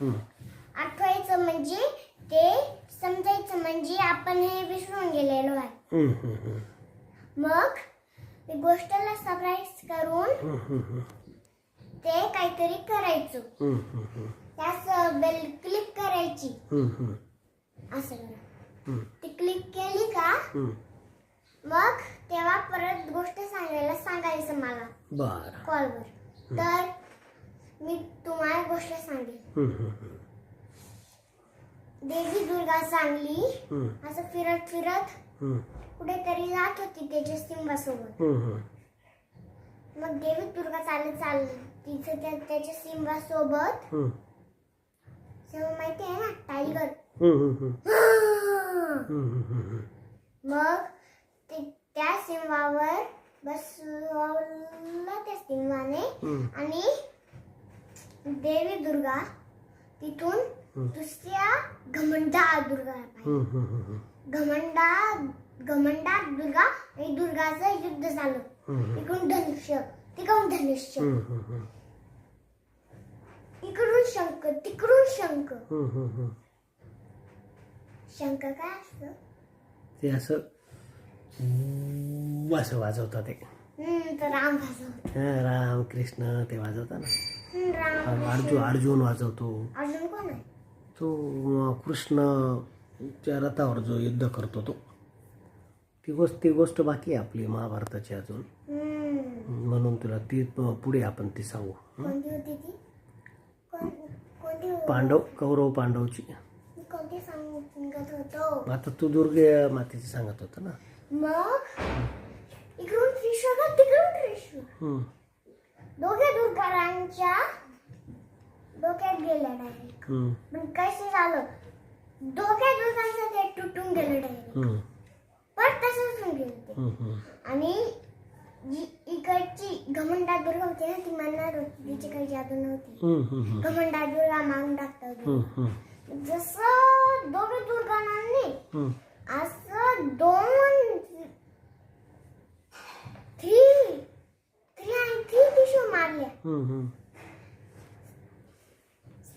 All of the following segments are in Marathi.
आठवायचं म्हणजे ते समजायचं म्हणजे आपण हे विसरून गेलेलो आहे. मग ते गोष्टला सरप्राईज करून. ते काहीतरी करायचं. त्यास बेल क्लिक करायची. असं करा. ती क्लिक केली का. मग तेव्हा परत गोष्ट सांगायला सांगायचं मला बरं कॉलवर तर मी तुम्हाला गोष्ट सांगेन. देवी दुर्गा हम्म, असं फिरत फिरत. कुठेतरी जात होती त्याच्या सिंबासोबत. मग देवी दुर्गा चालत चाल तिचं त्या त्याच्या सिंबासोबत. तेव्हा माहिती आहे ना टायगर. मग ते त्या सिंहावर बसवलं त्या सिंहाने. आणि देवी दुर्गा तिथून. दुसऱ्या घमंडा दुर्गा. घमंडा घमंडा दुर्गा आणि दुर्गाचं युद्ध झालं. इकडून धनुष्य तिकडून धनुष्य. इकडून शंख तिकडून शंख. शंख काय असतं? ते असं असं वाजवतात ते. राम भाजव हा, राम कृष्ण ते वाजवतात ना. अर्जुन अर्जुन वाजवतो. अजून कोण आहे? तो कृष्ण त्या रथावर जो युद्ध करतो तो. ती गोष्ट ती गोष्ट बाकी आहे आपली महाभारताची अजून. म्हणून तुला ती पुढे आपण ती सांगू? पांडव कौरव पांडवची. आता तू दुर्गे मातेची सांगत होता ना. मग? इकडून त्रिशूळ तिकडून त्रिशूळ. दोघे दुर्गारांच्या गेल्या डायरेक्ट हं. पण कसं झालं दोघे दुर्गांचं ते तुटून गेलं डायरेक्ट. पण तसंच होऊन गेलं ते. आणि जी इकडची घमंडा दुर्गा होती ना ती म्हणणार होती तिची काही जादू नव्हती हं. हं. हं. घमंडा दुर्गा मागून टाकता होती हं. हं. जसं दोघे दुर्गांनी हं. असं दोन थ्री थ्री आणि थ्री टिशू मारल्या.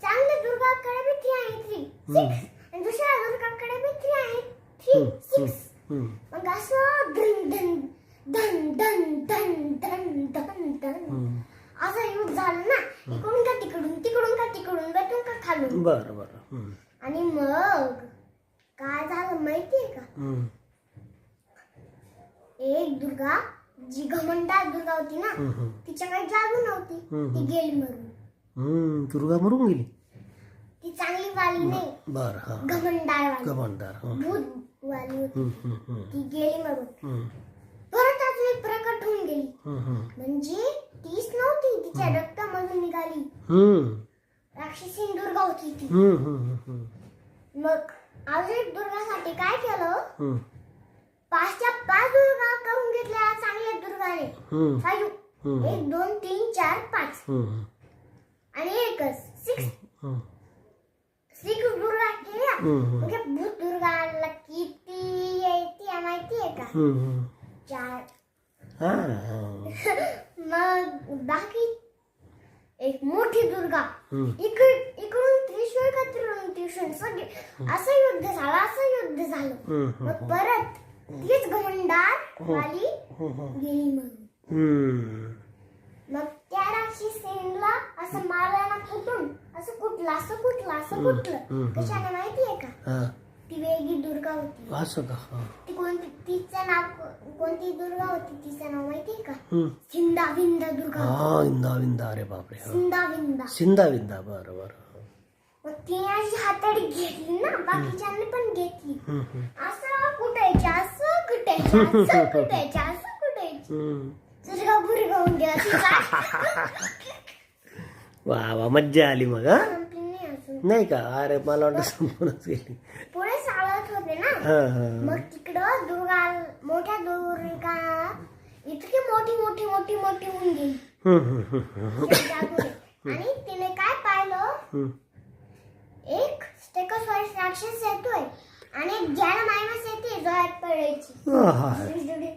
चांगल्या दुर्गाकडे बी थ्री आणि दुसऱ्या दुर्गाकडे बी थ्री आणि थ्री हं. सिक्स हं. मग असं धन धन धन धन धन धन धन धन. असं युद्ध झालं ना इकडून का तिकडून तिकडून का तिकडून वरतून का खालून बरं बरं. आणि मग काय झालं माहितीये का. एक दुर्गा जी घमंडा दुर्गा होती ना. तिच्याकडे जादू नव्हती. ती गेली मरून. दुर्गा मरून गेली ती चांगली वाली नाही बरं हा घमंडाळ वाली गमनदार हं. भूत वाली होती. ती गेली मरून. परत अजून एक प्रकट होऊन गेली. म्हणजे तीच नव्हती तिच्या रक्तामधून निघाली हं. राक्षसी दुर्गा होती ती. मग अजून एक दुर्गासाठी काय केलं. पाचच्या पाच दुर्गा करून घेतल्या चांगल्या दुर्गाने हं. फायू हं. एक दोन तीन चार पाच. आणि एकच सिक्स सिक्स दुर्गा केल्या हं. हं. म्हणजे भूत दुर्गाला किती येते माहितीये का हं. हं. चार हा, हा. मग बाकी एक मोठी दुर्गा हं. इकड इकडून त्रिशूळ का तिकडून त्रिशूळ सगळे असं युद्ध झालं असं युद्ध झालं. मग परत तीच घमंडार वाली. गेली म्हणून. मग त्या राक्षसीला असं मारल्याला कुठून असं कुठलं असं कुठलं असं हम्म, कुठलं हम्म. कशाने माहितीये का हा. ती वेगळी दुर्गा होती असं का हा. ती कोणती तिचं नाव कोणती दुर्गा होती तिचं नाव माहितीये का हं. सिंदा विंदा दुर्गा हा विंदा विंदा अरे बापरे हा. सिंदा विंदा सिंदा विंदा बरं बरं मग तिने अशी हाताळी घेतली ना बाकीच्यांनी पण घेतली. असं कुटायची असं कुटायची असं कुटायची असं कुटायची हं. दुर्गा बुरगा होऊन गेला तिचा वा वा मज्जा आली मग हा नाही का? अरे मला वाटतं गेली. पुढे चालत होते ना? हा हा. मग तिकडं दुर्गा मोठ्या दुर्गा इतकी मोठी मोठी मोठी मोठी होऊन गेली. आणि तिने काय पाहिलं. एक स्टेकोसॉइस राक्षस येतोय. आणि एक ज्याला मायनस येते जोरात पडायची. हा, हा. दुडी.